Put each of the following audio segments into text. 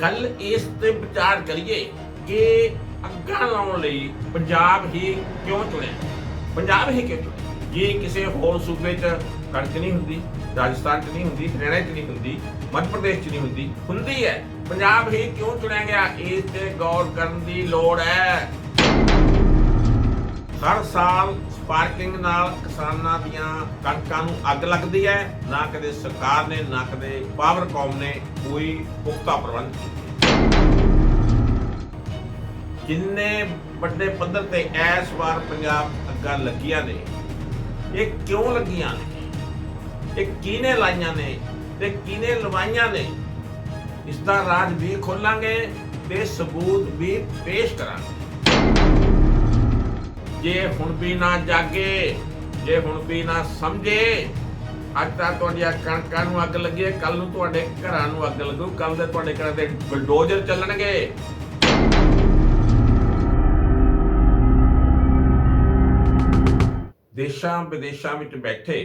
ਗੱਲ ਇਸ ਤੇ ਵਿਚਾਰ ਕਰੀਏ ਕਿ ਅੱਗਾ ਲਾਉਣ ਲਈ ਪੰਜਾਬ ਹੀ ਕਿਉਂ ਚੁਣਿਆ? ਪੰਜਾਬ ਹੀ ਕਿਉਂ ਚੁਣਿਆ? ਜੇ ਕਿਸੇ ਹੋਰ ਸੂਬੇ 'ਚ ਕਣਕ ਨਹੀਂ ਹੁੰਦੀ, ਰਾਜਸਥਾਨ 'ਚ ਨਹੀਂ ਹੁੰਦੀ, ਹਰਿਆਣਾ 'ਚ ਨਹੀਂ ਹੁੰਦੀ, ਮੱਧ ਪ੍ਰਦੇਸ਼ 'ਚ ਨਹੀਂ ਹੁੰਦੀ ਹੁੰਦੀ ਹੈ। ਪੰਜਾਬ ਹੀ ਕਿਉਂ ਚੁਣਿਆ ਗਿਆ? ਇਸ ਤੇ ਗੌਰ ਕਰਨ ਦੀ ਲੋੜ ਹੈ। ਹਰ ਸਾਲ ਪਾਰਕਿੰਗ ਨਾਲ ਕਿਸਾਨਾਂ ਦੀਆਂ ਕਣਕਾਂ ਨੂੰ ਅੱਗ ਲੱਗਦੀ ਹੈ। ਨਾ ਕਦੇ ਸਰਕਾਰ ਨੇ, ਨਾ ਕਦੇ ਪਾਵਰਕਾਮ ਨੇ ਕੋਈ ਪੁਖਤਾ ਪ੍ਰਬੰਧ ਕੀਤੇ। ਜਿੰਨੇ ਵੱਡੇ ਪੱਧਰ ਤੇ ਇਸ ਵਾਰ ਪੰਜਾਬ ਅੱਗਾਂ ਲੱਗੀਆਂ ਨੇ, ਇਹ ਕਿਉਂ ਲੱਗੀਆਂ ਨੇ? ਇਹ ਕਿਹਨੇ ਲਾਈਆਂ ਨੇ ਤੇ ਕਿਹਨੇ ਲਵਾਈਆਂ ਨੇ? ਇਸ ਦਾ ਰਾਜ ਵੀ ਖੋਲਾਂਗੇ ਤੇ ਸਬੂਤ ਵੀ ਪੇਸ਼ ਕਰਾਂਗੇ। ਜੇ ਹੁਣ ਵੀ ਨਾ ਜਾਗੇ, ਜੇ ਹੁਣ ਵੀ ਨਾ ਸਮਝੇ, ਅੱਜ ਤਾਂ ਤੁਹਾਡੀਆਂ ਕਣਕਾਂ ਨੂੰ ਅੱਗ ਲੱਗੀ ਹੈ ਕੱਲ ਨੂੰ ਤੁਹਾਡੇ ਘਰਾਂ ਨੂੰ ਅੱਗ ਲੱਗੂ ਕੱਲ ਦੇ ਤੁਹਾਡੇ ਘਰਾਂ ਦੇ ਬਲਡੋਜ਼ਰ ਚੱਲਣਗੇ। ਦੇਸ਼ਾਂ ਵਿਦੇਸ਼ਾਂ ਵਿੱਚ ਬੈਠੇ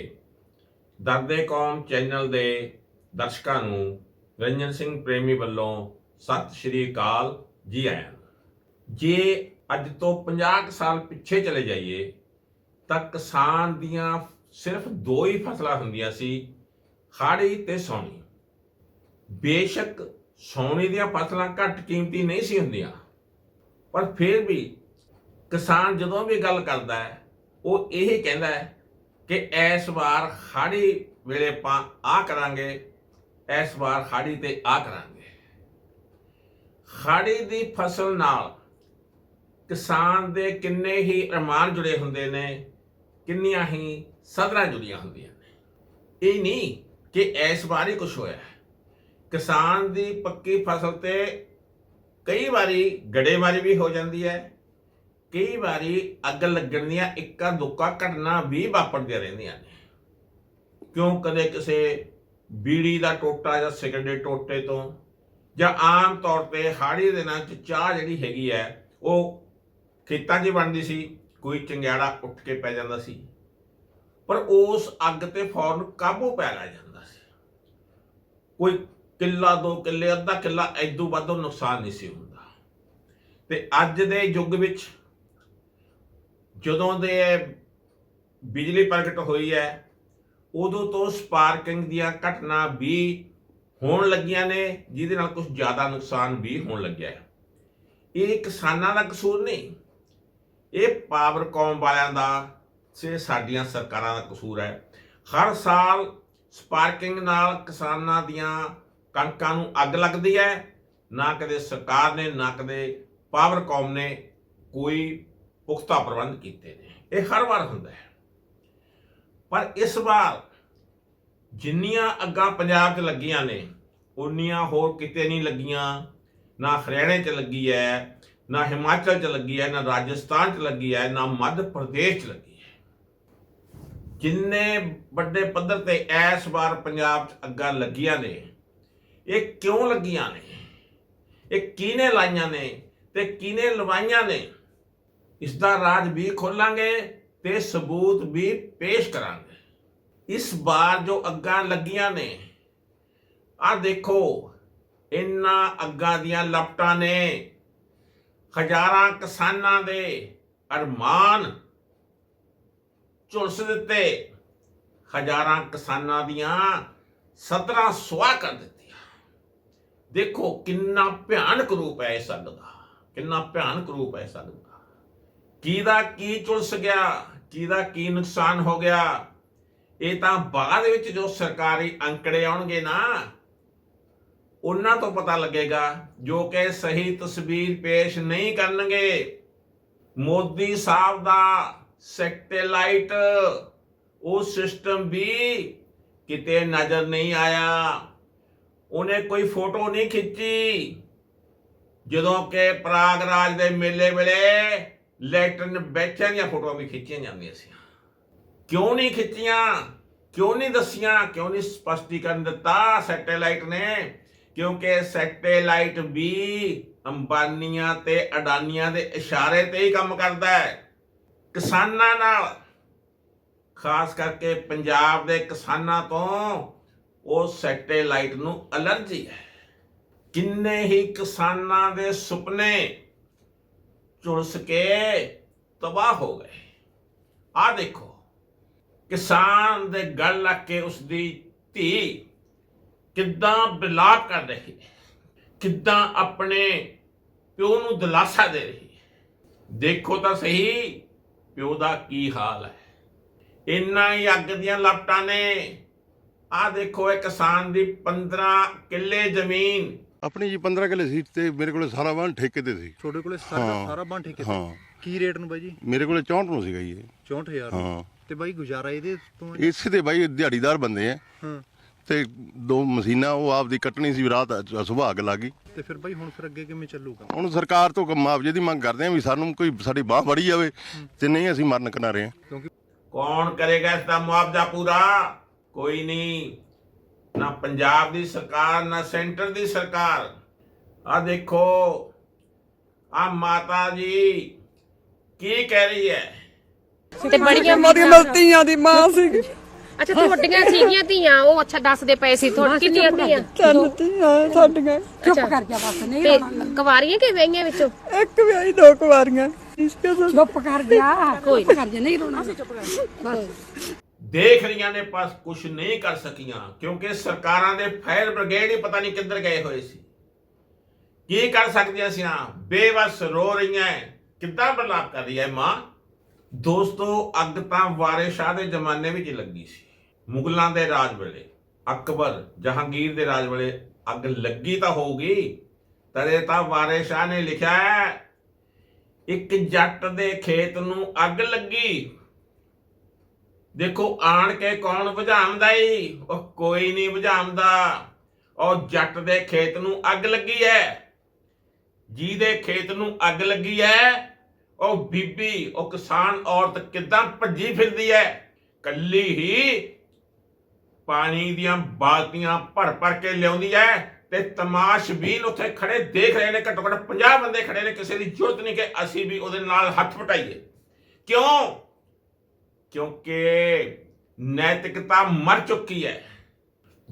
ਦਰਦੇ ਕੌਮ ਚੈਨਲ ਦੇ ਦਰਸ਼ਕਾਂ ਨੂੰ ਰੰਜਨ ਸਿੰਘ ਪ੍ਰੇਮੀ ਵੱਲੋਂ ਸਤਿ ਸ਼੍ਰੀ ਅਕਾਲ ਜੀ ਆਇਆਂ ਜੇ ਅੱਜ ਤੋਂ 50 ਕੁ ਸਾਲ ਪਿੱਛੇ ਚਲੇ ਜਾਈਏ, ਤਾਂ ਕਿਸਾਨ ਦੀਆਂ ਸਿਰਫ ਦੋ ਹੀ ਫਸਲਾਂ ਹੁੰਦੀਆਂ ਸੀ ਹਾੜੀ ਤੇ ਸੌਣੀ। ਬੇਸ਼ੱਕ ਸੌਣੀ ਦੀਆਂ ਫਸਲਾਂ ਘੱਟ ਕੀਮਤੀ ਨਹੀਂ ਸੀ ਹੁੰਦੀਆਂ, ਪਰ ਫਿਰ ਵੀ ਕਿਸਾਨ ਜਦੋਂ ਵੀ ਗੱਲ ਕਰਦਾ ਹੈ, ਉਹ ਇਹ ਕਹਿੰਦਾ ਹੈ ਕਿ ਇਸ ਵਾਰ ਹਾੜੀ ਵੇਲੇ ਆਪਾਂ ਆ ਕਰਾਂਗੇ ਇਸ ਵਾਰ ਹਾੜੀ ਤੇ ਆ ਕਰਾਂਗੇ। ਹਾੜੀ ਦੀ ਫਸਲ ਨਾਲ ਕਿਸਾਨ ਦੇ ਕਿੰਨੇ ਹੀ ਅਰਮਾਨ ਜੁੜੇ ਹੁੰਦੇ ਨੇ, ਕਿੰਨੀਆਂ ਹੀ ਸਦਰਾਂ ਜੁੜੀਆਂ ਹੁੰਦੀਆਂ ਨੇ। ਇਹ ਨਹੀਂ ਕਿ ਇਸ ਵਾਰ ਹੀ ਕੁਝ ਹੋਇਆ ਕਿਸਾਨ ਦੀ ਪੱਕੀ ਫਸਲ ਤੇ ਕਈ ਵਾਰੀ ਗੜੇਮਾਰੀ ਵੀ ਹੋ ਜਾਂਦੀ ਹੈ, ਕਈ ਵਾਰੀ ਅੱਗ ਲੱਗਣ ਦੀਆਂ ਇੱਕਾ ਦੁੱਕਾ ਘਟਨਾ ਵੀ ਵਾਪਰਦੀਆਂ ਰਹਿੰਦੀਆਂ ਨੇ। ਕਿਉਂ ਕਦੇ ਕਿਸੇ ਬੀੜੀ ਦਾ ਟੋਟਾ ਜਾਂ ਸਿਗਰਟ ਦੇ ਟੋਟੇ ਤੋਂ ਜਾਂ ਆਮ ਤੌਰ ਤੇ ਹਾੜੀ ਦੇ ਦਿਨਾਂ ਚ ਚਾਹ ਜਿਹੜੀ ਹੈਗੀ ਹੈ, ਉਹ ਖੇਤਾਂ 'ਚ ਬਣਦੀ ਸੀ, ਕੋਈ ਚੰਗਿਆੜਾ ਉੱਠ ਕੇ ਪੈ ਜਾਂਦਾ ਸੀ। ਪਰ ਉਸ ਅੱਗ ਤੇ ਫੌਰਨ ਕਾਬੂ ਪੈ ਲਿਆ ਜਾਂਦਾ ਸੀ। ਕੋਈ ਕਿੱਲਾ, ਦੋ ਕਿੱਲੇ, ਅੱਧਾ ਕਿੱਲਾ ਐਦੂ ਵੱਧੋ ਨੁਕਸਾਨ ਨਹੀਂ ਸੀ ਹੁੰਦਾ। ਤੇ ਅੱਜ ਦੇ ਯੁੱਗ ਵਿੱਚ ਜਦੋਂ ਦੇ ਬਿਜਲੀ ਪ੍ਰਗਟ ਹੋਈ ਹੈ, ਉਦੋਂ ਤੋਂ ਸਪਾਰਕਿੰਗ ਦੀਆਂ ਘਟਨਾ ਵੀ ਹੋਣ ਲੱਗੀਆਂ ਨੇ, ਜਿਹਦੇ ਨਾਲ ਕੁਝ ਜ਼ਿਆਦਾ ਨੁਕਸਾਨ ਵੀ ਹੋਣ ਲੱਗਿਆ ਹੈ। ਇਹ ਕਿਸਾਨਾਂ ਦਾ ਕਸੂਰ ਨਹੀਂ। ਇਹ ਪਾਵਰਕਾਮ ਵਾਲਿਆਂ ਦਾ ਸੇ ਸਾਡੀਆਂ ਸਰਕਾਰਾਂ ਦਾ ਕਸੂਰ ਹੈ। ਹਰ ਸਾਲ ਸਪਾਰਕਿੰਗ ਨਾਲ ਕਿਸਾਨਾਂ ਦੀਆਂ ਕਣਕਾਂ ਨੂੰ ਅੱਗ ਲੱਗਦੀ ਹੈ। ਨਾ ਕਦੇ ਸਰਕਾਰ ਨੇ, ਨਾ ਕਦੇ ਪਾਵਰਕਾਮ ਨੇ ਕੋਈ ਪੁਖਤਾ ਪ੍ਰਬੰਧ ਕੀਤੇ ਨੇ। ਇਹ ਹਰ ਵਾਰ ਹੁੰਦਾ ਹੈ। ਪਰ ਇਸ ਵਾਰ ਜਿੰਨੀਆਂ ਅੱਗਾਂ ਪੰਜਾਬ 'ਚ ਲੱਗੀਆਂ ਨੇ ਉਨੀਆਂ ਹੋਰ ਕਿਤੇ ਨਹੀਂ ਲੱਗੀਆਂ। ਨਾ ਹਰਿਆਣੇ 'ਚ ਲੱਗੀ ਹੈ ਨਾ ਹਿਮਾਚਲ 'ਚ ਲੱਗੀ ਹੈ, ਨਾ ਰਾਜਸਥਾਨ 'ਚ ਲੱਗੀ ਹੈ, ਨਾ ਮੱਧ ਪ੍ਰਦੇਸ਼ 'ਚ ਲੱਗੀ ਹੈ। ਜਿੰਨੇ ਵੱਡੇ ਪੱਧਰ ਤੇ ਇਸ ਵਾਰ ਪੰਜਾਬ 'ਚ ਅੱਗਾਂ ਲੱਗੀਆਂ ਨੇ, ਇਹ ਕਿਉਂ ਲੱਗੀਆਂ ਨੇ? ਇਹ ਕਿਹਨੇ ਲਾਈਆਂ ਨੇ ਤੇ ਕਿਹਨੇ ਲਵਾਈਆਂ ਨੇ? ਇਸ ਦਾ ਰਾਜ ਵੀ ਖੋਲਾਂਗੇ ਤੇ ਸਬੂਤ ਵੀ ਪੇਸ਼ ਕਰਾਂਗੇ। ਇਸ ਵਾਰ ਜੋ ਅੱਗਾਂ ਲੱਗੀਆਂ ਨੇ ਆ ਦੇਖੋ ਇਨ੍ਹਾਂ ਅੱਗਾਂ ਦੀਆਂ ਲਪਟਾਂ ਨੇ। ਹਜ਼ਾਰਾਂ ਕਿਸਾਨਾਂ ਦੇ ਅਰਮਾਨ ਝੁਲਸ ਦਿੱਤੇ। ਹਜ਼ਾਰਾਂ ਕਿਸਾਨਾਂ ਦੀਆਂ ਸਦਰਾਂ ਸੁਆਹ ਕਰ ਦਿੱਤੀਆਂ। ਦੇਖੋ ਕਿੰਨਾ ਭਿਆਨਕ ਰੂਪ ਹੈ ਇਸ ਅੱਗ ਦਾ। ਕਿੰਨਾ ਭਿਆਨਕ ਰੂਪ ਹੈ ਇਸ ਅੱਗ ਦਾ। ਕਿਹਦਾ ਕੀ ਝੁਲਸ ਗਿਆ ਕਿਹਦਾ ਕੀ ਨੁਕਸਾਨ ਹੋ ਗਿਆ, ਇਹ ਤਾਂ ਬਾਅਦ ਵਿੱਚ ਜੋ ਸਰਕਾਰੀ ਅੰਕੜੇ ਆਉਣਗੇ ਨਾ ਉਹਨਾਂ ਤੋਂ ਪਤਾ ਲੱਗੇਗਾ ਜੋ ਕਿ ਸਹੀ ਤਸਵੀਰ ਪੇਸ਼ ਨਹੀਂ ਕਰਨਗੇ। ਮੋਦੀ ਸਾਹਿਬ ਦਾ ਸੈਟੇਲਾਈਟ, ਉਹ ਸਿਸਟਮ ਵੀ ਕਿਤੇ ਨਜ਼ਰ ਨਹੀਂ ਆਇਆ। ਉਹਨੇ ਕੋਈ ਫੋਟੋ ਨਹੀਂ ਖਿੱਚੀ। ਜਦੋਂ ਕਿ ਪ੍ਰਾਗਰਾਜ ਦੇ ਮੇਲੇ ਵੇਲੇ ਲੈਟਰਨ ਬੈਠਿਆਂ ਦੀਆਂ ਫੋਟੋਆਂ ਵੀ ਖਿੱਚੀਆਂ ਜਾਂਦੀਆਂ ਸੀ। ਕਿਉਂ ਨਹੀਂ ਖਿੱਚੀਆਂ? ਕਿਉਂ ਨਹੀਂ ਦੱਸੀਆਂ? ਕਿਉਂ ਨਹੀਂ ਸਪਸ਼ਟੀਕਰਨ ਦਿੱਤਾ? ਸੈਟੇਲਾਈਟ ਨੇ ਕਿਉਂਕਿ ਸੈਟੇਲਾਈਟ ਵੀ ਅੰਬਾਨੀਆਂ ਤੇ ਅਡਾਨੀਆਂ ਦੇ ਇਸ਼ਾਰੇ ਤੇ ਹੀ ਕੰਮ ਕਰਦਾ ਹੈ। ਕਿਸਾਨਾਂ ਨਾਲ, ਖਾਸ ਕਰਕੇ ਪੰਜਾਬ ਦੇ ਕਿਸਾਨਾਂ ਤੋਂ, ਉਹ ਸੈਟੇਲਾਈਟ ਨੂੰ ਅਲਰਜੀ ਹੈ। ਕਿੰਨੇ ਹੀ ਕਿਸਾਨਾਂ ਦੇ ਸੁਪਨੇ ਝੁਲਸ ਕੇ ਤਬਾਹ ਹੋ ਗਏ। ਆ ਦੇਖੋ, ਕਿਸਾਨ ਦੇ ਗਲ ਲੱਗ ਕੇ ਉਸ ਦੀ ਧੀ ਕਿੱਦਾਂ ਬਿਲਾਪ ਕਰ ਰਹੀ ਹੈ? ਕਿੱਦਾਂ ਆਪਣੇ ਪਿਓ ਨੂੰ ਦਿਲਾਸਾ ਦੇ ਰਹੀ ਹੈ? ਦੇਖੋ ਤਾਂ ਸਹੀ ਪਿਓ ਦਾ ਕੀ ਹਾਲ ਹੈ? ਇੰਨਾ ਹੀ ਅੱਗ ਦੀਆਂ ਲਪਟਾਂ ਨੇ। ਆ ਦੇਖੋ ਇਹ ਕਿਸਾਨ ਦੀ 15 ਕਿੱਲੇ ਜ਼ਮੀਨ। ਆਪਣੀ ਜੀ 15 ਕਿੱਲੇ ਸੀ ਤੇ ਮੇਰੇ ਕੋਲੇ ਸਾਰਾ ਵਾਹਨ ਠੇਕੇ ਤੇ ਸੀ। ਤੁਹਾਡੇ ਕੋਲੇ ਸਾਰਾ ਹਾਂ। ਸਾਰਾ ਠੇਕੇ ਤੇ? ਹਾਂ। ਕੀ ਰੇਟ ਨੂੰ ਬਾਈ ਜੀ? ਮੇਰੇ ਕੋਲੇ 64 ਨੂੰ ਸੀਗਾ ਜੀ ਇਹ। 64000 ਹਾਂ। ਤੇ ਬਾਈ ਗੁਜ਼ਾਰਾ ਇਹਦੇ ਤੋਂ? ਹੈ? ਇਸੇ ਦੇ ਬਾਈ ਦਿਹਾੜੀਦਾਰ ਬੰਦੇ ਆ। ਹਾਂ। ਤੇ ਦੋ ਮਸ਼ੀਨਾਂ ਉਹ ਆਪਦੀ ਕੱਟਣੀ ਸੀ ਰਾਤ ਸੁਬਾਹ ਅੱਗ ਲੱਗ ਗਈ। ਤੇ ਫਿਰ ਬਾਈ ਹੁਣ ਫਿਰ ਅੱਗੇ ਕਿਵੇਂ ਚੱਲੂਗਾ? ਹੁਣ ਸਰਕਾਰ ਤੋਂ ਮੁਆਵਜ਼ੇ ਦੀ ਮੰਗ ਕਰਦੇ ਆ ਵੀ ਸਾਨੂੰ ਕੋਈ ਸਾਡੀ ਬਾਹ ਵੜੀ ਜਾਵੇ ਤੇ ਨਹੀਂ ਅਸੀਂ ਮਰਨ ਕਿਨਾਰੇ ਆ ਕਿਉਂਕਿ ਕੌਣ ਕਰੇਗਾ ਇਸ ਦਾ ਮੁਆਵਜ਼ਾ ਪੂਰਾ? ਕੋਈ ਨਹੀਂ। ਨਾ ਪੰਜਾਬ ਦੀ ਸਰਕਾਰ ਨਾ ਸੈਂਟਰ ਦੀ ਸਰਕਾਰ। ਆ ਦੇਖੋ ਆ ਮਾਤਾ ਜੀ ਕੀ ਕਹਿ ਰਹੀ ਹੈ? ਤੇ ਬੜੀਆਂ ਮੇਰੀ ਮਲਤੀਆਂ ਦੀ ਮਾਂ ਸੀ ਅੱਛਾ ਤੁਹਾਡੀਆਂ ਸੀਗੀਆਂ ਧੀਆਂ ਉਹ ਅੱਛਾ ਦੱਸਦੇ ਪਏ ਸੀ ਤੁਹਾਡੀ ਕਿੰਨੀਆਂ ਧੀਆਂ? ਤਿੰਨ ਧੀਆਂ ਸਾਡੀਆਂ। ਚੁੱਪ ਕਰ ਜਾ ਬਸ ਨਹੀਂ ਤੇ ਕੁਵਾਰੀਆਂ ਕਿ ਵਈਆਂ ਵਿੱਚੋਂ? ਇੱਕ ਵਿਆਹੀ ਦੋ ਕੁਵਾਰੀਆਂ। ਇਸ ਕੇ ਚੁੱਪ ਕਰ ਜਾ ਕੋਈ ਚੁੱਪ ਕਰ ਜਾ ਨਹੀਂ ਰੋਣਾ। ਦੇਖ ਰਹੀਆਂ ਨੇ ਪਰ ਕੁਝ ਨਹੀਂ ਕਰ ਸਕੀਆਂ ਕਿਉਂਕਿ ਸਰਕਾਰਾਂ ਦੇ ਫਾਇਰ ਬ੍ਰਿਗੇਡ ਹੀ ਪਤਾ ਨਹੀਂ ਕਿੱਧਰ ਗਏ ਹੋਏ ਸੀ। ਕੀ ਕਰ ਸਕਦੀਆਂ ਸੀ ਹਾਂ ਬੇਵਸ ਰੋ ਰਹੀਆਂ। ਕਿੱਦਾਂ ਬਰਲਾਪ ਕਰ ਰਹੀ ਹੈ ਮਾਂ? ਦੋਸਤੋ, ਅੱਗ ਤਾਂ ਵਾਰਿਸ ਸ਼ਾਹ ਦੇ ਜ਼ਮਾਨੇ ਵਿੱਚ ਲੱਗੀ ਸੀ। ਮੁਗਲਾਂ ਦੇ ਰਾਜ ਵੇਲੇ, ਅਕਬਰ, ਜਹਾਂਗੀਰ ਦੇ ਰਾਜ ਵੇਲੇ ਅੱਗ ਲੱਗੀ ਤਾਂ ਹੋਊਗੀ ਤਰੇ ਤਾਂ ਵਾਰਿਸ ਸ਼ਾਹ ਨੇ ਲਿਖਿਆ ਹੈ, ਇੱਕ ਜੱਟ ਦੇ ਖੇਤ ਨੂੰ ਅੱਗ ਲੱਗੀ। ਦੇਖੋ, ਆਣ ਕੇ ਕੌਣ ਬੁਝਾਉਂਦਾ ਈ? ਉਹ ਕੋਈ ਨਹੀਂ ਬੁਝਾਉਂਦਾ। ਉਹ ਜੱਟ ਦੇ ਖੇਤ ਨੂੰ ਅੱਗ ਲੱਗੀ ਐ ਜਿਹਦੇ ਖੇਤ ਨੂੰ ਅੱਗ ਲੱਗੀ ਹੈ ਉਹ ਬੀਬੀ, ਉਹ ਕਿਸਾਨ ਔਰਤ ਕਿਦਾਂ ਭੱਜੀ ਫਿਰਦੀ ਹੈ ਕੱਲੀ ਹੀ ਪਾਣੀ ਦੀਆਂ ਬਾਲਟੀਆਂ ਭਰ ਭਰ ਕੇ ਲਿਆਉਂਦੀ ਹੈ ਤੇ ਤਮਾਸ਼ਬੀਨ ਉੱਥੇ ਖੜੇ ਦੇਖ ਰਹੇ ਨੇ, ਘੱਟੋ ਘੱਟ 50 ਬੰਦੇ ਖੜੇ ਨੇ, ਕਿਸੇ ਦੀ ਜ਼ਰੂਰਤ ਨਹੀਂ ਕਿ ਅਸੀਂ ਵੀ ਉਹਦੇ ਨਾਲ ਹੱਥ ਵਟਾਈਏ। ਕਿਉਂ? ਕਿਉਂਕਿ ਨੈਤਿਕਤਾ ਮਰ ਚੁੱਕੀ ਹੈ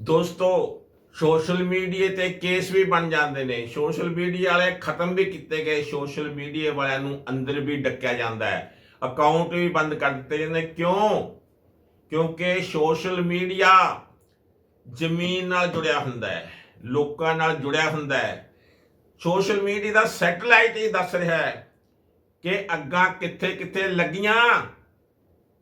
ਦੋਸਤੋ ਸੋਸ਼ਲ ਮੀਡੀਆ ਤੇ ਕੇਸ ਵੀ ਬਣ ਜਾਂਦੇ ਨੇ। ਸੋਸ਼ਲ ਮੀਡੀਆ ਵਾਲੇ ਖਤਮ ਵੀ ਕੀਤੇ ਗਏ। ਸੋਸ਼ਲ ਮੀਡੀਆ ਵਾਲਿਆਂ ਨੂੰ ਅੰਦਰ ਵੀ ਡੱਕਿਆ ਜਾਂਦਾ ਹੈ। ਅਕਾਊਂਟ ਵੀ ਬੰਦ ਕਰ ਦਿੱਤੇ ਜਾਂਦੇ ਕਿਉਂ? ਕਿਉਂਕਿ ਸੋਸ਼ਲ ਮੀਡੀਆ ਜ਼ਮੀਨ ਨਾਲ ਜੁੜਿਆ ਹੁੰਦਾ ਹੈ। ਲੋਕਾਂ ਨਾਲ ਜੁੜਿਆ ਹੁੰਦਾ ਹੈ। ਸੋਸ਼ਲ ਮੀਡੀਆ ਦਾ ਸੈਟਲਾਈਟ ਹੀ ਦੱਸ ਰਿਹਾ ਹੈ ਕਿ ਅੱਗਾਂ ਕਿੱਥੇ ਕਿੱਥੇ ਲੱਗੀਆਂ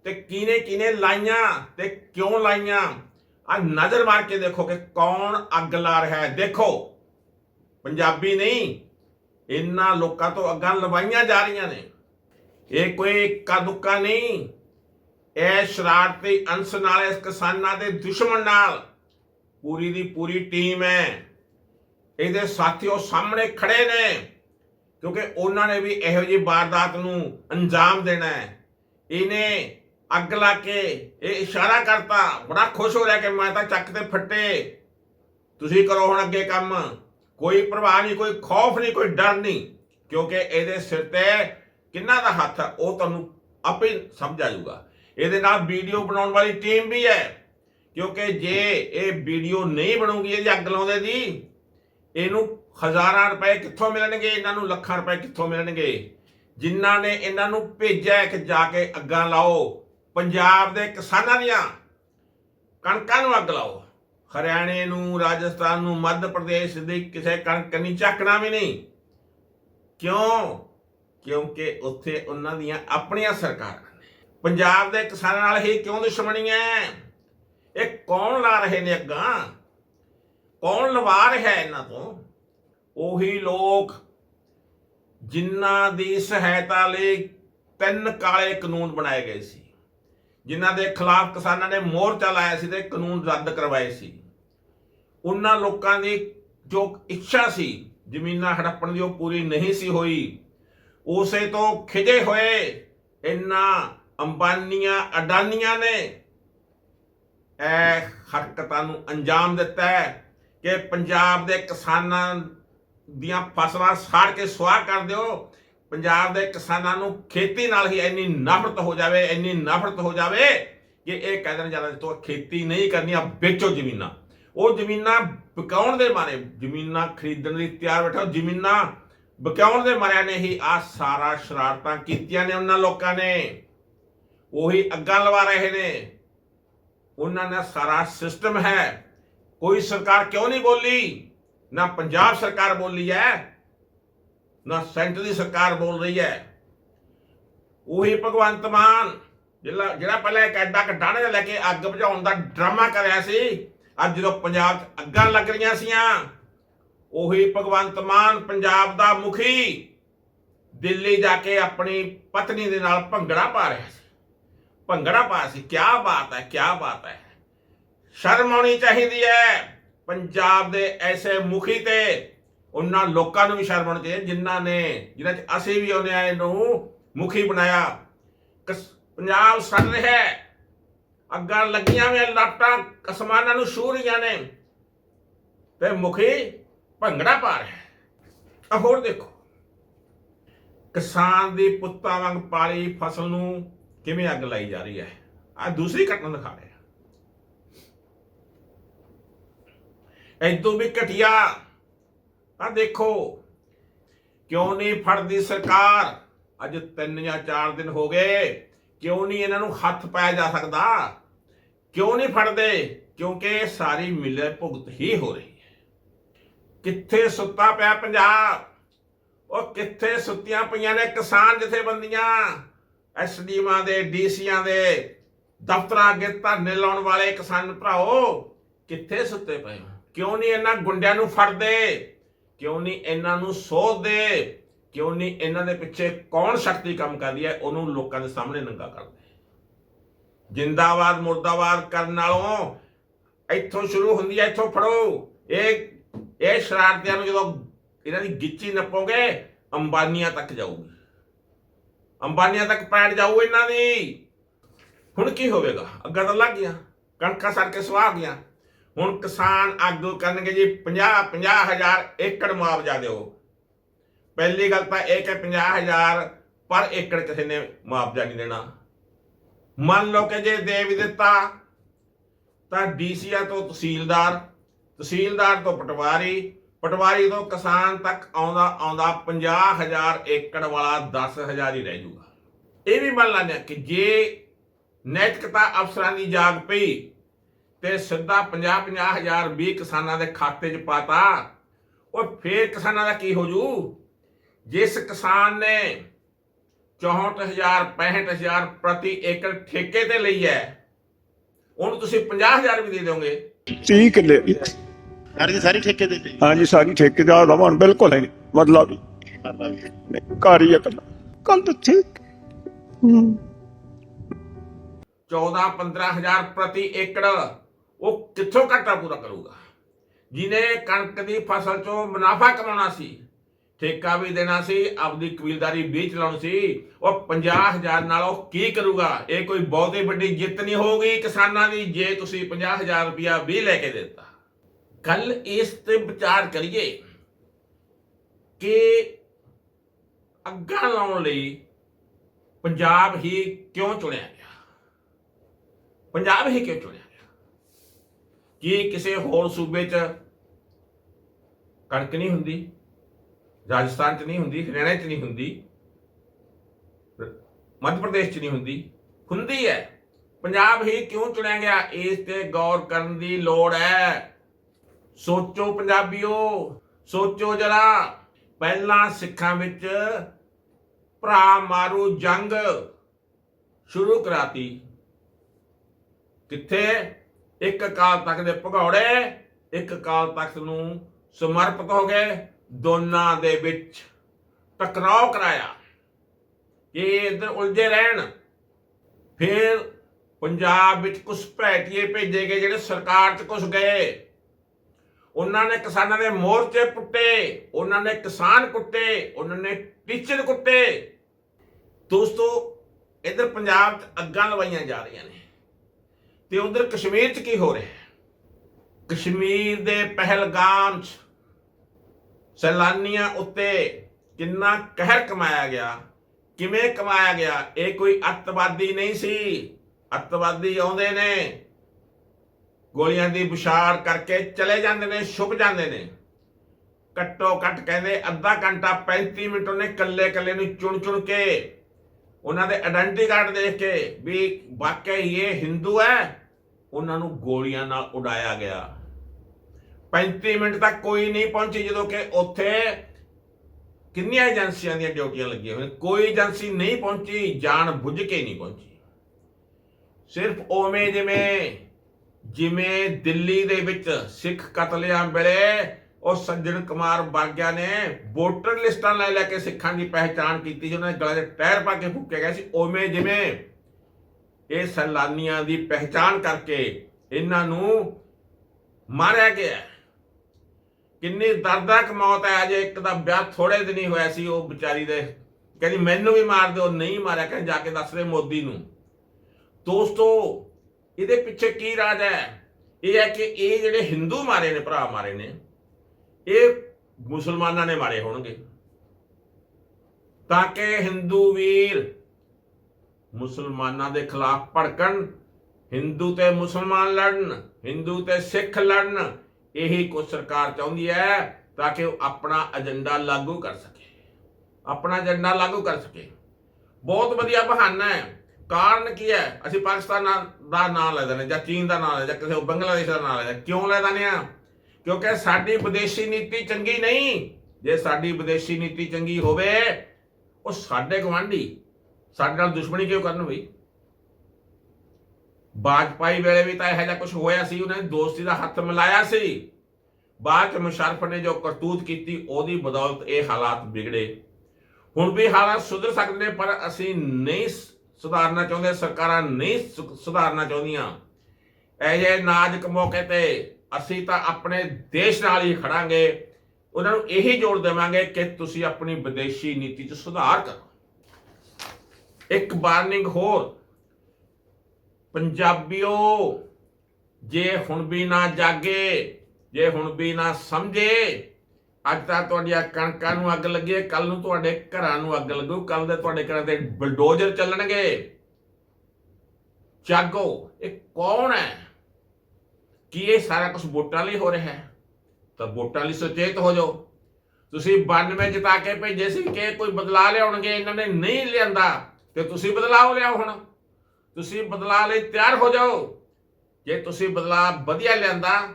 ਤੇ ਕਿਨੇ ਕਿਨੇ ਲਾਈਆਂ ਤੇ ਕਿਉਂ ਲਾਈਆਂ। ਆ ਨਜ਼ਰ ਮਾਰ ਕੇ ਦੇਖੋ ਕਿ ਕੌਣ ਅੱਗ ਲਾ ਰਿਹਾ ਹੈ। ਦੇਖੋ, ਪੰਜਾਬੀ ਨਹੀਂ ਇਹਨਾਂ ਲੋਕਾਂ ਤੋਂ ਅੱਗਾਂ ਲਵਾਈਆਂ ਜਾ ਰਹੀਆਂ ਨੇ। ਇਹ ਕੋਈ ਇੱਕਾ ਦੁੱਕਾ ਨਹੀਂ। ਇਹ ਸ਼ਰਾਰਤੀ ਅੰਸ ਨਾਲ, ਇਸ ਕਿਸਾਨਾਂ ਦੇ ਦੁਸ਼ਮਣ ਨਾਲ ਪੂਰੀ ਦੀ ਪੂਰੀ ਟੀਮ ਹੈ। ਇਹਦੇ ਸਾਥੀਓ ਸਾਹਮਣੇ ਖੜੇ ਨੇ, ਕਿਉਂਕਿ ਉਹਨਾਂ ਨੇ ਵੀ ਇਹੋ ਜਿਹੀ ਵਾਰਦਾਤ ਨੂੰ ਅੰਜਾਮ ਦੇਣਾ ਹੈ। ਇਹਨੇ ਅੱਗ ਲਾ ਕੇ ਇਹ ਇਸ਼ਾਰਾ ਕਰਤਾ। ਬੜਾ ਖੁਸ਼ ਹੋ ਰਿਹਾ ਕਿ ਮੈਂ ਤਾਂ ਚੱਕ ਤੇ ਫੱਟੇ। ਤੁਸੀਂ ਕਰੋ ਹੁਣ ਅੱਗੇ ਕੰਮ। ਕੋਈ ਪ੍ਰਭਾਵ ਨਹੀਂ, ਕੋਈ ਖੌਫ ਨਹੀਂ, ਕੋਈ ਡਰ ਨਹੀਂ। ਕਿਉਂਕਿ ਇਹਦੇ ਸਿਰ ਤੇ ਕਿੰਨਾ ਦਾ ਹੱਥ ਹੈ ਉਹ ਤੁਹਾਨੂੰ ਆਪੇ ਸਮਝ ਆ ਜਾਊਗਾ ਇਹਦੇ ਨਾਲ ਵੀਡੀਓ ਬਣਾਉਣ ਵਾਲੀ ਟੀਮ ਵੀ ਹੈ। ਕਿਉਂਕਿ ਜੇ ਇਹ ਵੀਡੀਓ ਨਹੀਂ ਬਣੂਗੀ, ਇਹਦੀ ਅੱਗ ਲਾਉਂਦੇ ਦੀ, ਇਹਨੂੰ ਹਜ਼ਾਰਾਂ ਰੁਪਏ ਕਿੱਥੋਂ ਮਿਲਣਗੇ? ਇਹਨਾਂ ਨੂੰ ਲੱਖਾਂ ਰੁਪਏ ਕਿੱਥੋਂ ਮਿਲਣਗੇ? ਜਿਨ੍ਹਾਂ ਨੇ ਇਹਨਾਂ ਨੂੰ ਭੇਜਿਆ ਹੈ ਕਿ ਜਾ ਕੇ ਅੱਗਾਂ ਲਾਓ। ਪੰਜਾਬ ਦੇ ਕਿਸਾਨਾਂ ਦੀਆਂ ਕਣਕਾਂ ਨੂੰ ਅੱਗ ਲਾਓ। ਹਰਿਆਣੇ ਨੂੰ, ਰਾਜਸਥਾਨ ਨੂੰ, ਮੱਧ ਪ੍ਰਦੇਸ਼ ਦੀ ਕਿਸੇ ਕਣਕ ਨਹੀਂ, ਚੱਕਣਾ ਵੀ ਨਹੀਂ। ਕਿਉਂ? ਕਿਉਂਕਿ ਉੱਥੇ ਉਹਨਾਂ ਦੀਆਂ ਆਪਣੀਆਂ ਸਰਕਾਰਾਂ ਨੇ। ਪੰਜਾਬ ਦੇ ਕਿਸਾਨਾਂ ਨਾਲ ਹੀ ਕਿਉਂ ਦੁਸ਼ਮਣੀ ਹੈ? ਇਹ ਕੌਣ ਲਾ ਰਹੇ ਨੇ ਅੱਗਾਂ? ਕੌਣ ਲਵਾ ਰਿਹਾ ਇਹਨਾਂ ਤੋਂ? ਉਹੀ ਲੋਕ ਜਿਨ੍ਹਾਂ ਦੀ ਸਹਾਇਤਾ ਲਈ ਤਿੰਨ ਕਾਲੇ ਕਾਨੂੰਨ ਬਣਾਏ ਗਏ ਸੀ। ਜਿਨ੍ਹਾਂ ਦੇ ਖਿਲਾਫ ਕਿਸਾਨਾਂ ਨੇ ਮੋਰਚਾ ਲਾਇਆ ਸੀ ਤੇ ਕਾਨੂੰਨ ਰੱਦ ਕਰਵਾਏ ਸੀ। ਉਹਨਾਂ ਲੋਕਾਂ ਦੀ ਜੋ ਇੱਛਾ ਸੀ, ਜ਼ਮੀਨਾਂ ਹੜੱਪਣ ਦੀ ਉਹ ਪੂਰੀ ਨਹੀਂ ਸੀ ਹੋਈ। ਉਸੇ ਤੋਂ ਖਿਜੇ ਹੋਏ ਇਹਨਾਂ ਅੰਬਾਨੀਆਂ, ਅਡਾਨੀਆਂ ਨੇ ਇਹ ਹਰਕਤਾਂ ਨੂੰ ਅੰਜਾਮ ਦਿੱਤਾ ਹੈ ਕਿ ਪੰਜਾਬ ਦੇ ਕਿਸਾਨਾਂ ਦੀਆਂ ਫਸਲਾਂ ਸਾੜ ਕੇ ਸੁਆਹ ਕਰ ਦਿਓ। ਪੰਜਾਬ ਦੇ ਕਿਸਾਨਾਂ ਨੂੰ ਖੇਤੀ ਨਾਲ ਹੀ ਇੰਨੀ ਨਫ਼ਰਤ ਹੋ ਜਾਵੇ, ਇੰਨੀ ਨਫ਼ਰਤ ਹੋ ਜਾਵੇ ਕਿ ਇਹ ਕਹਿ ਦੇਣ ਜ਼ਿਆਦਾ ਤੋਂ ਖੇਤੀ ਨਹੀਂ ਕਰਨੀ ਆ ਵੇਚੋ ਜ਼ਮੀਨਾਂ। ਉਹ ਜ਼ਮੀਨਾਂ ਵਿਕਾਉਣ ਦੇ ਮਾਰੇ, ਜ਼ਮੀਨਾਂ ਖਰੀਦਣ ਲਈ ਤਿਆਰ ਬੈਠਾ ਉਹ ਜ਼ਮੀਨਾਂ ਵਿਕਾਉਣ ਦੇ ਮਾਰਿਆਂ ਨੇ ਹੀ ਆ ਸਾਰਾ ਸ਼ਰਾਰਤਾਂ ਕੀਤੀਆਂ ਨੇ ਉਹਨਾਂ ਲੋਕਾਂ ਨੇ। ਉਹੀ ਅੱਗਾਂ ਲਵਾ ਰਹੇ ਨੇ। ਉਹਨਾਂ ਦਾ ਸਾਰਾ ਸਿਸਟਮ ਹੈ। ਕੋਈ ਸਰਕਾਰ ਕਿਉਂ ਨਹੀਂ ਬੋਲੀ? ਨਾ ਪੰਜਾਬ ਸਰਕਾਰ ਬੋਲੀ ਹੈ। ਨਾ ਸੈਂਟਰ ਦੀ ਸਰਕਾਰ ਬੋਲ ਰਹੀ ਹੈ। ਉਹੀ ਭਗਵੰਤ ਮਾਨ, ਜਿਹੜਾ ਜਿਹੜਾ ਪਹਿਲਾਂ ਇੱਕ ਐਡਾ ਕ ਲੈ ਕੇ ਅੱਗ ਬੁਝਾਉਣ ਦਾ ਡਰਾਮਾ ਕਰਿਆ ਸੀ, ਅੱਜ ਜਦੋਂ ਪੰਜਾਬ 'ਚ ਅੱਗਾਂ ਲੱਗ ਰਹੀਆਂ ਸੀਆਂ, ਉਹੀ ਭਗਵੰਤ ਮਾਨ ਪੰਜਾਬ ਦਾ ਮੁਖੀ ਦਿੱਲੀ ਜਾ ਕੇ ਆਪਣੀ ਪਤਨੀ ਦੇ ਨਾਲ ਭੰਗੜਾ ਪਾ ਰਿਹਾ ਸੀ। ਭੰਗੜਾ ਪਾ ਸੀ। ਕੀ ਬਾਤ ਹੈ ਕੀ ਬਾਤ ਹੈ। ਸ਼ਰਮ ਆਉਣੀ ਚਾਹੀਦੀ ਹੈ। ਪੰਜਾਬ ਦੇ ਐਸੇ ਮੁਖੀ ਤੇ ਉਹਨਾਂ ਲੋਕਾਂ ਨੂੰ ਵੀ ਸ਼ਰਮ ਆਉਣੀ ਚਾਹੀਦੀ ਜਿਨ੍ਹਾਂ ਨੇ, ਜਿਨ੍ਹਾਂ ਚ ਅਸੀਂ ਵੀ ਉਹਨੇ ਆਏ ਨੂੰ ਮੁਖੀ ਬਣਾਇਆ। ਕਸ- ਪੰਜਾਬ ਸੜ ਰਿਹਾ ਅੱਗਾਂ ਲੱਗੀਆਂ ਵੇ ਲਾਟਾਂ, ਅਸਮਾਨਾਂ ਨੂੰ ਛੂ ਰਹੀਆਂ ਨੇ। ਤੇ ਮੁਖੀ ਭੰਗੜਾ ਪਾ ਰਿਹਾ ਆ ਹੋਰ ਦੇਖੋ। ਕਿਸਾਨ ਦੀ ਪੁੱਤਾਂ ਵਾਂਗ ਪਾਲੀ ਫਸਲ ਨੂੰ ਕਿਵੇਂ ਅੱਗ ਲਾਈ ਜਾ ਰਹੀ ਹੈ। ਆ ਦੂਸਰੀ ਘਟਨਾ ਦਿਖਾ ਰਿਹਾ। ਐਦੋਂ ਵੀ ਘਟਿਆ ਆ ਦੇਖੋ, ਕਿਉਂ ਨਹੀਂ ਫੜਦੀ ਸਰਕਾਰ? ਅੱਜ 3 ਜਾਂ 4 ਦਿਨ ਹੋ ਗਏ, ਕਿਉਂ ਨਹੀਂ ਇਹਨਾਂ ਨੂੰ ਹੱਥ ਪਾਇਆ ਜਾ ਸਕਦਾ? ਕਿਉਂ ਨਹੀਂ ਫੜਦੇ? ਕਿਉਂਕਿ ਸਾਰੀ ਮਿਲੇ ਭੁਗਤ ਹੀ ਹੋ ਰਹੀ ਹੈ। ਕਿੱਥੇ ਸੁੱਤਾ ਪਿਆ ਪੰਜਾਬ? ਉਹ ਕਿੱਥੇ ਸੁੱਤੀਆਂ ਪਈਆਂ ਨੇ ਕਿਸਾਨ ਜਥੇਬੰਦੀਆਂ? ਐਸਡੀਮਾਂ ਦੇ ਡੀਸੀਆਂ ਦੇ ਦਫ਼ਤਰਾਂ ਅੱਗੇ ਧਰਨੇ ਲਾਉਣ ਵਾਲੇ ਕਿਸਾਨ ਭਰਾਓ, ਕਿੱਥੇ ਸੁੱਤੇ ਪਏ ਹੋ? ਕਿਉਂ ਨਹੀਂ ਇਹਨਾਂ ਗੁੰਡਿਆਂ ਨੂੰ ਫੜਦੇ? ਕਿਉਂ ਨਹੀਂ ਇਹਨਾਂ ਨੂੰ ਸੋਧਦੇ ਕਿਉਂ ਨਹੀਂ ਇਹਨਾਂ ਦੇ ਪਿੱਛੇ ਕੌਣ ਸ਼ਕਤੀ ਕੰਮ ਕਰਦੀ ਹੈ? ਉਹਨੂੰ ਲੋਕਾਂ ਦੇ ਸਾਹਮਣੇ ਨੰਗਾ ਕਰਦੇ ਜਿੰਦਾਬਾਦ, ਮੁਰਦਾਬਾਦ ਕਰਨ ਨਾਲੋਂ ਇੱਥੋਂ ਸ਼ੁਰੂ ਹੁੰਦੀ ਹੈ, ਇੱਥੋਂ ਫੜੋ। ਇਹ ਇਹ ਸ਼ਰਾਰਤੀਆਂ ਨੂੰ ਜਦੋਂ ਇਹਨਾਂ ਦੀ ਗਿੱਚੀ ਨੱਪੋਗੇ, ਅੰਬਾਨੀਆਂ ਤੱਕ ਜਾਊਗੀ। ਅੰਬਾਨੀਆਂ ਤੱਕ ਪੈੜ ਜਾਊ ਇਹਨਾਂ ਦੀ। ਹੁਣ ਕੀ ਹੋਵੇਗਾ? ਅੱਗਾ ਤਾਂ ਲੱਗ ਗਿਆ ਕਣਕਾਂ ਸੜ ਕੇ ਸਵਾਹ ਗਿਆ ਹੁਣ ਕਿਸਾਨ ਆਗੂ ਕਰਨਗੇ ਜੀ 50 50 ਹਜ਼ਾਰ ਏਕੜ ਮੁਆਵਜ਼ਾ ਦਿਓ। ਪਹਿਲੀ ਗੱਲ ਤਾਂ ਇਹ ਕਿ 50 ਹਜ਼ਾਰ ਪਰ ਏਕੜ ਕਿਸੇ ਨੇ ਮੁਆਵਜ਼ਾ ਨਹੀਂ ਦੇਣਾ। ਮੰਨ ਲਓ ਕਿ ਜੇ ਦੇ ਵੀ ਦਿੱਤਾ, ਤਾਂ ਡੀਸੀਆ ਤੋਂ ਤਹਿਸੀਲਦਾਰ ਤਹਿਸੀਲਦਾਰ ਤੋਂ ਪਟਵਾਰੀ ਪਟਵਾਰੀ ਤੋਂ ਕਿਸਾਨ ਤੱਕ ਆਉਂਦਾ ਆਉਂਦਾ 50000 ਏਕੜ ਵਾਲਾ 10000 ਹੀ ਰਹਿ ਜਾਊਗਾ ਇਹ ਵੀ ਮੰਨ ਲੈਂਦੇ ਕਿ ਜੇ ਨੈਤਿਕਤਾ ਅਫਸਰਾਂ ਦੀ ਜਾਗ ਪਈ ਤੇ ਸਿੱਧਾ 50 50000 20 ਕਿਸਾਨਾਂ ਦੇ ਖਾਤੇ 'ਚ ਪਾਤਾ। ਉਹ ਫੇਰ ਕਿਸਾਨਾਂ ਦਾ ਕੀ ਹੋ ਜੂ? ਜਿਸ ਕਿਸਾਨ ਨੇ 64000 65000 ਪ੍ਰਤੀ ਏਕੜ ਠੇਕੇ ਤੇ ਲਈ ਹੈ ਉਹਨੂੰ ਤੁਸੀਂ 50000 ਵੀ ਦੇ ਦਿਓਗੇ। 30 ਕਿੱਲੇ। ਦੀ ਸਾਰੀ ਸਾਰੀ ਠੇਕੇ ਦੇ ਤੇ ਹਾਂਜੀ ਸਾਰੀ ਠੇਕੇਦਾਰ ਦਾ ਹੁਣ ਬਿਲਕੁਲ ਨਹੀਂ ਮਤਲਬ ਨਹੀਂ ਘਰ ਹੀ ਇੱਕ ਕੱਲ ਤਾਂ ਠੀਕ ਹੂੰ। 14 15000 ਪ੍ਰਤੀ ਏਕੜ ਉਹ ਕਿੱਥੋਂ ਘਾਟਾ ਪੂਰਾ ਕਰੂਗਾ? ਜਿਨੇ ਕਣਕ ਦੀ ਫਸਲ ਚੋਂ ਮੁਨਾਫਾ ਕਮਾਉਣਾ ਸੀ, ਠੇਕਾ ਵੀ ਦੇਣਾ ਸੀ, ਆਪਦੀ ਕਬੀਲਦਾਰੀ ਵੀ ਚਲਾਉਣੀ ਸੀ, ਉਹ 50000 ਨਾਲ ਉਹ ਕੀ ਕਰੂਗਾ? ਇਹ ਕੋਈ ਬਹੁਤੀ ਵੱਡੀ ਜਿੱਤ ਨਹੀਂ ਹੋਊਗੀ ਕਿਸਾਨਾਂ ਦੀ ਜੇ ਤੁਸੀਂ 50000 ਰੁਪਇਆ ਵੀ ਲੈ ਕੇ ਦਿੱਤਾ। ਕੱਲ ਇਸ ਤੇ ਵਿਚਾਰ ਕਰੀਏ ਕਿ ਅੱਗਾ ਲਾਉਣ ਲਈ ਪੰਜਾਬ ਹੀ ਕਿਉਂ ਚੁਣਿਆ ਗਿਆ? ਪੰਜਾਬ ਹੀ ਕਿਉਂ ਚੁਣਿਆ ਕੀ ਕਿਸੇ ਹੋਰ ਸੂਬੇ 'ਚ ਕਣਕ ਨਹੀਂ ਹੁੰਦੀ? ਰਾਜਸਥਾਨ 'ਚ ਨਹੀਂ ਹੁੰਦੀ, ਹਰਿਆਣਾ 'ਚ ਨਹੀਂ ਹੁੰਦੀ, ਮੱਧ ਪ੍ਰਦੇਸ਼ 'ਚ ਨਹੀਂ ਹੁੰਦੀ ਹੁੰਦੀ ਹੈ। ਪੰਜਾਬ ਹੀ ਕਿਉਂ ਚੁਣਿਆ ਗਿਆ? ਇਸ ਤੇ ਗੌਰ ਕਰਨ ਦੀ ਲੋੜ ਹੈ। ਸੋਚੋ ਪੰਜਾਬੀਓ, ਸੋਚੋ ਜਰਾ। ਪਹਿਲਾਂ ਸਿੱਖਾਂ ਵਿੱਚ ਭਰਾ ਮਾਰੂ ਜੰਗ ਸ਼ੁਰੂ ਕਰਾਤੀ। ਕਿੱਥੇ? ਇੱਕ ਅਕਾਲ ਤਖਤ ਦੇ ਭਗੌੜੇ, ਇੱਕ ਅਕਾਲ ਤਖਤ ਨੂੰ ਸਮਰਪਿਤ ਹੋ ਗਏ, ਦੋਨਾਂ ਦੇ ਵਿੱਚ ਟਕਰਾਓ ਕਰਾਇਆ। ਇਹ ਇਧਰ ਉਲਝੇ ਰਹਿਣ, ਫਿਰ ਪੰਜਾਬ ਵਿੱਚ ਕੁਝ ਭੈਟੀਏ ਭੇਜੇ ਗਏ ਜਿਹੜੇ ਸਰਕਾਰ 'ਚ ਕੁਝ ਗਏ। ਉਹਨਾਂ ਨੇ ਕਿਸਾਨਾਂ ਦੇ ਮੋਰਚੇ ਪੁੱਟੇ ਉਹਨਾਂ ਨੇ ਕਿਸਾਨ ਕੁੱਟੇ, ਉਹਨਾਂ ਨੇ ਟੀਚਰ ਕੁੱਟੇ। ਦੋਸਤੋ, ਇਧਰ ਪੰਜਾਬ 'ਚ ਅੱਗਾਂ ਲਵਾਈਆਂ ਜਾ ਰਹੀਆਂ ਨੇ। ਤੇ ਉਧਰ ਕਸ਼ਮੀਰ 'ਚ ਕੀ ਹੋ ਰਿਹਾ ਕਸ਼ਮੀਰ ਦੇ ਪਹਿਲਗਾਮ 'ਚ ਸੈਲਾਨੀਆਂ ਉੱਤੇ ਕਿੰਨਾ ਕਹਿਰ ਕਮਾਇਆ ਗਿਆ, ਕਿਵੇਂ ਕਮਾਇਆ ਗਿਆ, ਇਹ ਕੋਈ ਅੱਤਵਾਦੀ ਨਹੀਂ ਸੀ। ਅੱਤਵਾਦੀ ਆਉਂਦੇ ਨੇ, ਗੋਲੀਆਂ ਦੀ ਬੁਛਾਰ ਕਰਕੇ ਚਲੇ ਜਾਂਦੇ ਨੇ, ਛੁਪ ਜਾਂਦੇ ਨੇ। ਘੱਟੋ ਘੱਟ ਕਹਿੰਦੇ ਅੱਧਾ ਘੰਟਾ 35 ਮਿੰਟ ਉਹਨੇ ਕੱਲੇ ਕੱਲੇ ਨੂੰ ਚੁਣ ਚੁਣ ਕੇ, ਉਹਨਾਂ ਦੇ ਆਇਡੈਂਟੀ ਕਾਰਡ ਦੇਖ ਕੇ ਵੀ ਵਾਕਿਆ ਇਹ ਹਿੰਦੂ ਹੈ। ਉਹਨਾਂ ਨੂੰ ਗੋਲੀਆਂ ਨਾਲ ਉਡਾਇਆ ਗਿਆ। 35 ਮਿੰਟ ਤੱਕ ਕੋਈ ਨਹੀਂ ਪਹੁੰਚੀ ਜਦੋਂ ਕਿ ਉੱਥੇ ਕਿੰਨੀਆਂ ਏਜੰਸੀਆਂ ਦੀਆਂ ਡਿਊਟੀਆਂ ਲੱਗੀਆਂ ਹੋਈਆਂ। ਕੋਈ ਏਜੰਸੀ ਨਹੀਂ ਪਹੁੰਚੀ, ਜਾਣ ਬੁੱਝ ਕੇ ਨਹੀਂ ਪਹੁੰਚੀ। ਸਿਰਫ ਉਵੇਂ ਜਿਵੇਂ ਜਿਵੇਂ ਦਿੱਲੀ ਦੇ ਵਿੱਚ ਸਿੱਖ ਕਤਲੇਆਮ ਵੇਲੇ ਉਹ ਸੱਜਣ ਕੁਮਾਰ ਬਾਗਿਆ ਨੇ ਵੋਟਰ ਲਿਸਟਾਂ ਲੈ ਲੈ ਕੇ ਸਿੱਖਾਂ ਦੀ ਪਹਿਚਾਣ ਕੀਤੀ ਸੀ। ਉਹਨਾਂ ਦੇ ਗਲੇ 'ਚ ਟਾਇਰ ਪਾ ਕੇ ਫੂਕਿਆ ਗਿਆ ਸੀ। ਉਵੇਂ ਜਿਵੇਂ ਇਹ ਸੈਲਾਨੀਆਂ ਦੀ ਪਹਿਚਾਣ ਕਰਕੇ ਇਹਨਾਂ ਨੂੰ ਮਾਰਿਆ ਗਿਆ ਕਿੰਨੀ ਦਰਦਨਾਕ ਮੌਤ ਹੈ। ਅਜੇ ਇੱਕ ਦਾ ਵਿਆਹ ਥੋੜੇ ਦਿਨ ਹੀ ਹੋਇਆ ਸੀ ਉਹ ਵਿਚਾਰੀ ਦੇ। ਕਹਿੰਦੀ, ਮੈਨੂੰ ਵੀ ਮਾਰ ਦਿਓ, ਨਹੀਂ ਮਾਰਿਆ। ਕਹਿੰਦੇ, ਜਾ ਕੇ ਦੱਸ ਦੇ ਮੋਦੀ ਨੂੰ। ਦੋਸਤੋ, ਇਹਦੇ ਪਿੱਛੇ ਕੀ ਰਾਜ ਹੈ? ਇਹ ਹੈ ਕਿ ਇਹ ਜਿਹੜੇ ਹਿੰਦੂ ਮਾਰੇ ਨੇ, ਭਰਾ ਮਾਰੇ ਨੇ, ਇਹ ਮੁਸਲਮਾਨਾਂ ਨੇ ਮਾਰੇ ਹੋਣਗੇ। ਤਾਂ ਕਿ ਹਿੰਦੂ ਵੀਰ ਮੁਸਲਮਾਨਾਂ ਦੇ ਖਿਲਾਫ ਭੜਕਣ, ਹਿੰਦੂ ਤੇ ਮੁਸਲਮਾਨ ਲੜਨ, ਹਿੰਦੂ ਤੇ ਸਿੱਖ ਲੜਨ, ਇਹੀ ਕੁਝ ਸਰਕਾਰ ਚਾਹੁੰਦੀ ਹੈ ਤਾਂ ਕਿ ਉਹ ਆਪਣਾ ਏਜੰਡਾ ਲਾਗੂ ਕਰ ਸਕੇ। ਆਪਣਾ ਏਜੰਡਾ ਲਾਗੂ ਕਰ ਸਕੇ। ਬਹੁਤ ਵਧੀਆ ਬਹਾਨਾ ਹੈ। ਕਾਰਨ ਕੀ ਹੈ? ਅਸੀਂ ਪਾਕਿਸਤਾਨ ਦਾ ਨਾਮ ਲੈ ਦਿੰਦੇ ਜਾਂ ਚੀਨ ਦਾ ਨਾਮ ਲੈ ਜਾਂ ਕਿਸੇ ਬੰਗਲਾਦੇਸ਼ ਦਾ ਨਾਮ ਲੈ ਦਿੰਦੇ ਕਿਉਂ ਲੈ ਦਿੰਦੇ ਆ ਕਿਉਂਕਿ ਸਾਡੀ ਵਿਦੇਸ਼ੀ ਨੀਤੀ ਚੰਗੀ ਨਹੀਂ। ਜੇ ਸਾਡੀ ਵਿਦੇਸ਼ੀ ਨੀਤੀ ਚੰਗੀ ਹੋਵੇ, ਉਹ ਸਾਡੇ ਗਵਾਂਢੀ ਸਾਡੇ ਨਾਲ ਦੁਸ਼ਮਣੀ ਕਿਉਂ ਕਰਨ ਬਈ? ਬਾਜਪਾਈ ਵੇਲੇ ਵੀ ਤਾਂ ਇਹੋ ਜਿਹਾ ਕੁਝ ਹੋਇਆ ਸੀ, ਉਹਨਾਂ ਨੇ ਦੋਸਤੀ ਦਾ ਹੱਥ ਮਿਲਾਇਆ ਸੀ। ਬਾਅਦ ਚ ਮੁਸ਼ਰਫ ਨੇ ਜੋ ਕਰਤੂਤ ਕੀਤੀ, ਉਹਦੀ ਬਦੌਲਤ ਇਹ ਹਾਲਾਤ ਵਿਗੜੇ। ਹੁਣ ਵੀ ਹਾਲਾਤ ਸੁਧਰ ਸਕਦੇ ਨੇ, ਪਰ ਅਸੀਂ ਨਹੀਂ ਸੁਧਾਰਨਾ ਚਾਹੁੰਦੇ, ਸਰਕਾਰਾਂ ਨਹੀਂ ਸੁਧਾਰਨਾ ਚਾਹੁੰਦੀਆਂ। ਇਹ ਜੇ ਨਾਜ਼ੁਕ ਮੌਕੇ ਤੇ ਅਸੀਂ ਤਾਂ ਆਪਣੇ ਦੇਸ਼ ਨਾਲ ਹੀ ਖੜਾਂਗੇ। ਉਹਨਾਂ ਨੂੰ ਇਹੀ ਜੋੜ ਦੇਵਾਂਗੇ ਕਿ ਤੁਸੀਂ ਆਪਣੀ ਵਿਦੇਸ਼ੀ ਨੀਤੀ 'ਚ ਸੁਧਾਰ ਕਰੋ। ਇੱਕ ਵਾਰਨਿੰਗ ਹੋਰ। ਪੰਜਾਬੀਓ, ਜੇ ਹੁਣ ਵੀ ਨਾ ਜਾਗੇ, ਜੇ ਹੁਣ ਵੀ ਨਾ ਸਮਝੇ, ਅੱਜ ਤਾਂ ਤੁਹਾਡੀਆਂ ਕਣਕਾਂ ਨੂੰ ਅੱਗ ਲੱਗੇ ਕੱਲ ਨੂੰ ਤੁਹਾਡੇ ਘਰਾਂ ਨੂੰ ਅੱਗ ਲੱਗੂ ਕੱਲ ਦੇ ਤੁਹਾਡੇ ਘਰਾਂ ਤੇ ਬਲਡੋਜ਼ਰ ਚੱਲਣਗੇ। ਜਾਗੋ, ਇਹ ਕੌਣ ਹੈ? ਕੀ ਇਹ ਸਾਰਾ ਕੁਝ ਵੋਟਾਂ ਲਈ ਹੋ ਰਿਹਾ ਹੈ? ਤਾਂ ਵੋਟਾਂ ਲਈ ਸੁਚੇਤ ਹੋ ਜਾਓ। ਤੁਸੀਂ 92 ਜਿਤਾ ਕੇ ਭੇਜੇ ਸੀ ਕਿ ਕੋਈ ਬਦਲਾ ਲਿਆਉਣਗੇ, ਇਹਨਾਂ ਨੇ ਨਹੀਂ ਲਿਆਂਦਾ। ਤੇ ਤੁਸੀਂ ਬਦਲਾਅ ਲਿਆਓ ਹੁਣ। ਤੁਸੀਂ ਬਦਲਾਅ ਲਈ ਤਿਆਰ ਹੋ ਜਾਓ। ਜੇ ਤੁਸੀਂ ਬਦਲਾਅ ਵਧੀਆ ਲਿਆਂਦਾ,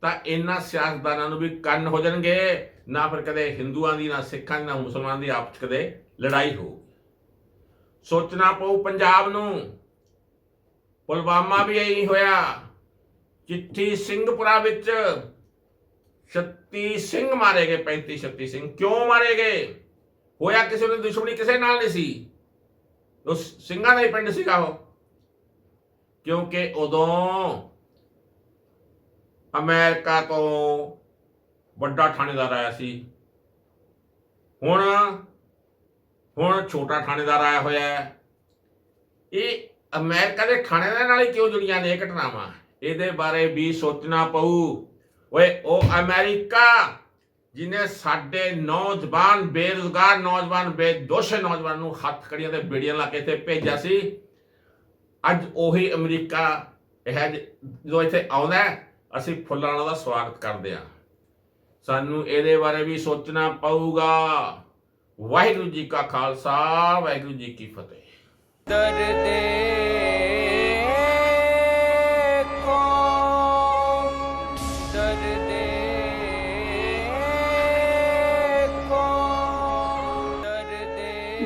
ਤਾਂ ਇਹਨਾਂ ਸਿਆਸਤਦਾਨਾਂ ਨੂੰ ਵੀ ਕੰਨ ਹੋ ਜਾਣਗੇ। ਨਾ ਫਿਰ ਕਦੇ ਹਿੰਦੂਆਂ ਦੀ, ਨਾ ਸਿੱਖਾਂ ਦੀ, ਨਾ ਮੁਸਲਮਾਨਾਂ ਦੀ ਆਪਸ 'ਚ ਕਦੇ ਲੜਾਈ ਹੋ ਸੋਚਣਾ ਪਊ ਪੰਜਾਬ ਨੂੰ। ਪੁਲਵਾਮਾ ਵੀ ਇਹੀ ਹੋਇਆ। ਚਿੱਠੀ ਸਿੰਘਪੁਰਾ ਵਿੱਚ 36 ਸਿੰਘ ਮਾਰੇ ਗਏ 35 36 ਸਿੰਘ। ਕਿਉਂ ਮਾਰੇ ਗਏ? ਹੋਇਆ ਕਿਸੇ ਨੂੰ ਦੁਸ਼ਮਣੀ ਕਿਸੇ ਨਾਲ ਨਹੀਂ ਸੀ। ਉਸ ਸਿੰਘਾਂ ਦਾ ਹੀ ਪਿੰਡ ਸੀਗਾ ਉਹ। ਕਿਉਂਕਿ ਉਦੋਂ ਅਮਰੀਕਾ ਤੋਂ ਵੱਡਾ ਥਾਣੇਦਾਰ ਆਇਆ ਸੀ। ਹੁਣ ਹੁਣ ਛੋਟਾ ਥਾਣੇਦਾਰ ਆਇਆ ਹੋਇਆ ਹੈ। ਇਹ ਅਮਰੀਕਾ ਦੇ ਥਾਣੇਦਾਰ ਨਾਲ ਹੀ ਕਿਉਂ ਜੁੜੀਆਂ ਨੇ ਇਹ ਘਟਨਾਵਾਂ? ਇਹਦੇ ਬਾਰੇ ਵੀ ਸੋਚਣਾ ਪਊ। ਓਏ, ਉਹ ਅਮਰੀਕਾ ਜਿਨੇ ਸਾਡੇ ਨੌਜਵਾਨ ਬੇਰੁਜ਼ਗਾਰ ਨੌਜਵਾਨ, ਬੇਦੋਸ਼ ਨੌਜਵਾਨ ਨੂੰ ਹੱਥ ਕੜੀਆਂ ਤੇ ਬੇੜੀਆਂ ਲਾ ਕੇ ਇੱਥੇ ਭੇਜਿਆ ਸੀ, ਅੱਜ ਉਹੀ ਅਮਰੀਕਾ ਇਹ ਹੈ ਇੱਥੇ ਆਉਂਦਾ ਅਸੀਂ ਫੁੱਲਾਂ ਨਾਲ ਸਵਾਗਤ ਕਰਦੇ ਹਾਂ। ਸਾਨੂੰ ਇਹਦੇ ਬਾਰੇ ਵੀ ਸੋਚਣਾ ਪਊਗਾ। ਵਾਹਿਗੁਰੂ ਜੀ ਕਾ ਖਾਲਸਾ, ਵਾਹਿਗੁਰੂ ਜੀ ਕੀ ਫਤਿਹ। ਦਰਦੇ